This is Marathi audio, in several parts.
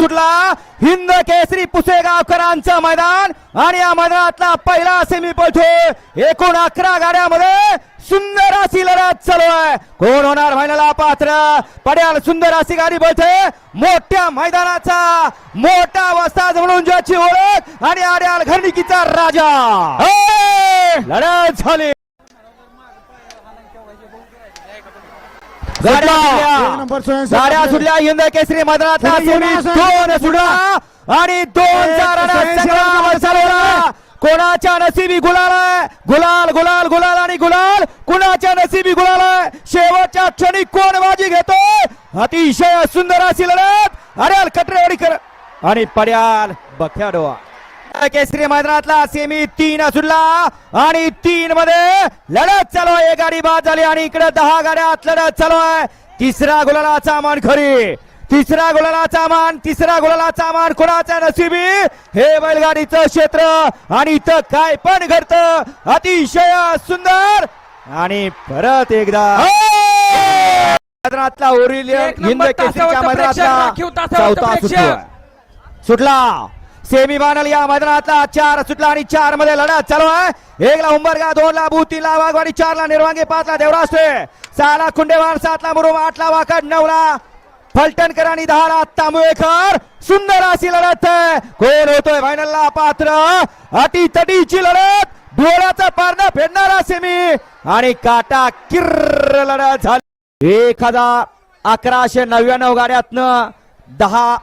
सुटला. हिंद केसरी पुसेगावकरांचं मैदान. आणि या मैदानातला पहिला सेमी पळतोय एकूण अकरा गाड्यामध्ये सुंदर अशी लढत चालू आहे. कोण होणार फायनलला पात्र? पड्याल सुंदर अशी गाडी पळते मोठ्या मैदानाचा मोठा वस्ताद म्हणून ज्याची ओळख. आणि आड्याल घरणिकीचा राजा! लढत झाली. गाड्या सुटल्या. हिंद केसरी युवा दोन सुटला आणि दोन कोणाच्या नशिबी गुलाल आहे? गुलाल गुलाल गुलाल आणि गुलाल. कुणाच्या नशिबी गुलाल आहे? शेवटच्या क्षणी कोण बाजी घेतोय अतिशय सुंदर अशी लढत. अरे कटरेवाडी कर आणि पड्याल बख्याडोआ केसरी मैदानातला सेमी तीन सुटला आणि तीन मध्ये लढत चालू आहे. गाडी बाद झाली आणि इकडे दहा गाड्यात लढत चालू आहे. तिसरा गुलालाचा मान खरी. तिसरा गुलालाचा मान तिसरा गुलालाचा मान कोणाचा नशिबी? हे बैलगाडीचं क्षेत्र आणि इथं काय पण घडत. अतिशय सुंदर. आणि परत एकदा. मैदानातला ओरिल एक हिंद केसरीच्या मैदानातला चौथा. सुटला. सेमी फायनल या मैदानातला चार सुटला आणि चारमध्ये लढत चालू आहे. एक ला उंबरगा दोन ला भूत तीन ला वाघवाडी चार ला निर्वांगे पाच ला देवराष्ट्रे. सहा ला खुंडेवाड सात ला मुरुम आठ ला वाकड नऊ ला फलटणकर आणि दहा ला तांबवेकर सुंदर अशी लढत आहे. कोण होतोय फायनलला पात्र. अटी तटीची लढत. डोळ्याचा पारणं फेडणारा सेमी. आणि काटा किर्र लढत झाली. एक हजार अकराशे नव्याण्णव गाड्यातनं दहा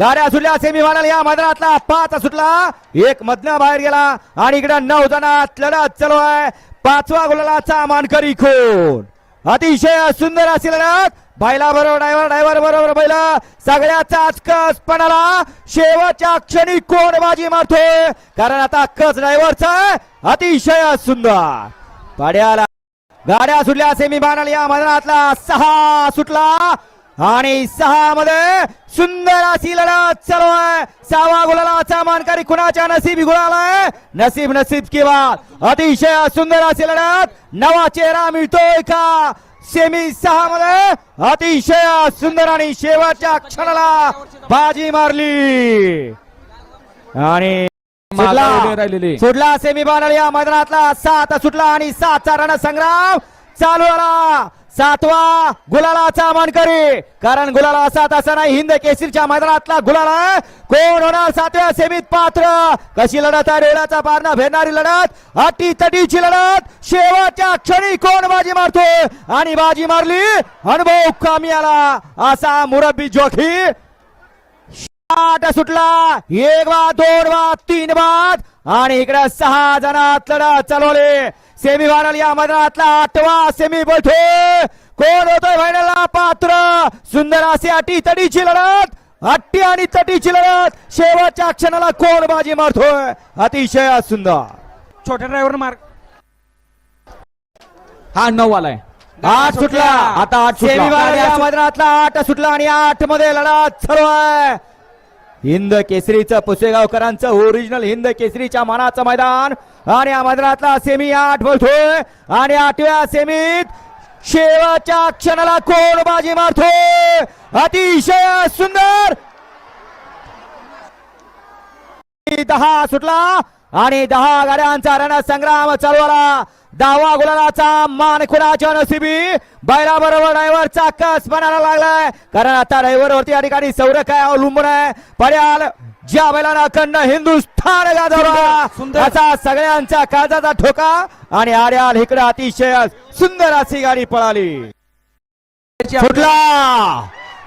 गाड्या सुटल्या. सेमी फायनल या मैदानातला. पाच सुटला एक मधनं बाहेर गेला आणि इकडे नऊ जणात लढत चालू आहे. पाचवा गुलालाचा मानकरी खून अतिशय सुंदर अशी लढत. बैला बरोबर ड्रायव्हर ड्रायव्हर बरोबर बैल. आज कस पणाला शेवटच्या क्षणी कोण बाजी मारतोय? कारण आता कस ड्रायव्हरचा अतिशय सुंदर. पाड्याला गाड्या सुटल्या सेमी फायनल या मैदानातला. सहा सुटला. आणि सहा मध्ये सुंदर अशी लढत चालू आहे. सहावा गुलालाचा मानकरी कुणाच्या नसीब गुलाल आहे नसीब नसीब किंवा अतिशय सुंदर अशी लढत. नवा चेहरा मिळतोय का? सेमी सहा मध्ये अतिशय सुंदर आणि शेवटच्या क्षणाला बाजी मारली. आणि सुटला. सेमी फायनल या मैदानातला. सात सुटला आणि सातचा रण संग्राम चालू आला सातवा गुलालाचा मानकरी. कारण गुलाला असा तसा नाही. हिंद केसरीच्या मैदानातला गुलाला कोण होणार सातव्या सेमीत पात्र? कशी लढत आहे? रेडाचा पारणा फेरणारी लढत. अटी तटीची लढत. शेवटच्या क्षणी कोण बाजी मारतो? आणि बाजी मारली अनुभव कामी आला. असा मुरब्बी जोखी सुटला. एक बाद दोन बाद तीन बाद. आणि इकडे सहा जणात लढत चालवले. सेमी फायनल या मैदानातला आठवा सेमी बोलतोय कोण होतोय फायनलला पात्र. सुंदर अशी अटी तटीची लढत. अट्टी आणि तटीची लढत. शेवटच्या क्षणाला कोण बाजी मारतोय? अतिशय सुंदर. छोट्या ड्रायव्हर मार्ग हा नऊ आलाय. आठ सुटला. आता आठ. सेमी फायनल या मैदानातला आठ सुटला आणि आठमध्ये लढत चालू आहे. हिंद केसरीचं पुसेगावकरांचं ओरिजिनल हिंद केसरीच्या मानाचं मैदान. आणि या मैदानातला सेमी आठ बोलतोय. आणि आठव्या सेमीत शेवाच्या क्षणाला कोण बाजी मारतोय. अतिशय सुंदर. दहा सुटला. आणि दहा गाड्यांचा रणसंग्राम चालू आला दहावा गुलालाचा मान कुणाच्या नशिबी. बैला बरोबर ड्रायव्हरचा कस बनायला लागलाय. कारण आता ड्रायव्हर वरती या ठिकाणी सौर काय अवलंबून आहे. पर्याल ज्या बैलानं अखंड हिंदुस्थान गाजवला. असा सगळ्यांचा काळजाचा ठोका. आणि आर्याल इकडे अतिशय सुंदर अशी गाडी पळाली. सुटला.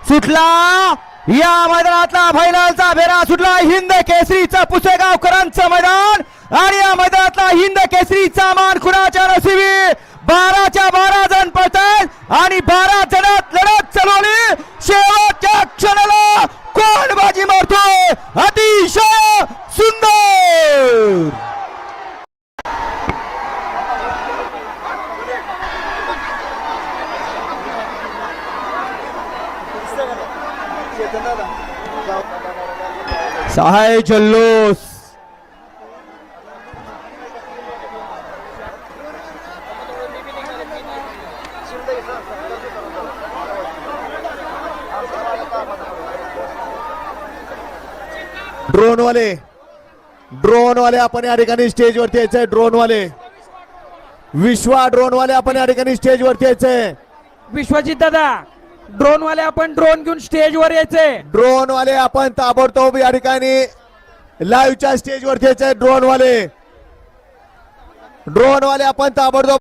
सुटला. या मैदानातला फायनलचा फेरा सुटला. हिंद केसरीचं पुसेगावकरांचं मैदान. आणि या मैदानातला हिंद केसरीचा मान कुणाच्या नशिबी बाराच्या बारा जण पळतात आणि बारा जणात लढत चालवली शेवटच्या क्षणाला कोण बाजी मारतोय. अतिशय सुंदर. सहाय जल्लोष. ड्रोन वाले ड्रोन वाले आपण या ठिकाणी स्टेज वरती यायचंय. ड्रोन वाले विश्वा ड्रोन वाले आपण या ठिकाणी स्टेज वरती यायचंय. विश्वजित दादा ड्रोन वाले आपण ड्रोन घेऊन स्टेज वर यायचे ड्रोन वाले आपण ताबडतोब या ठिकाणी लाईव्हच्या स्टेज वरती यायचंय. ड्रोन वाले ड्रोन वाले आपण ताबडतोब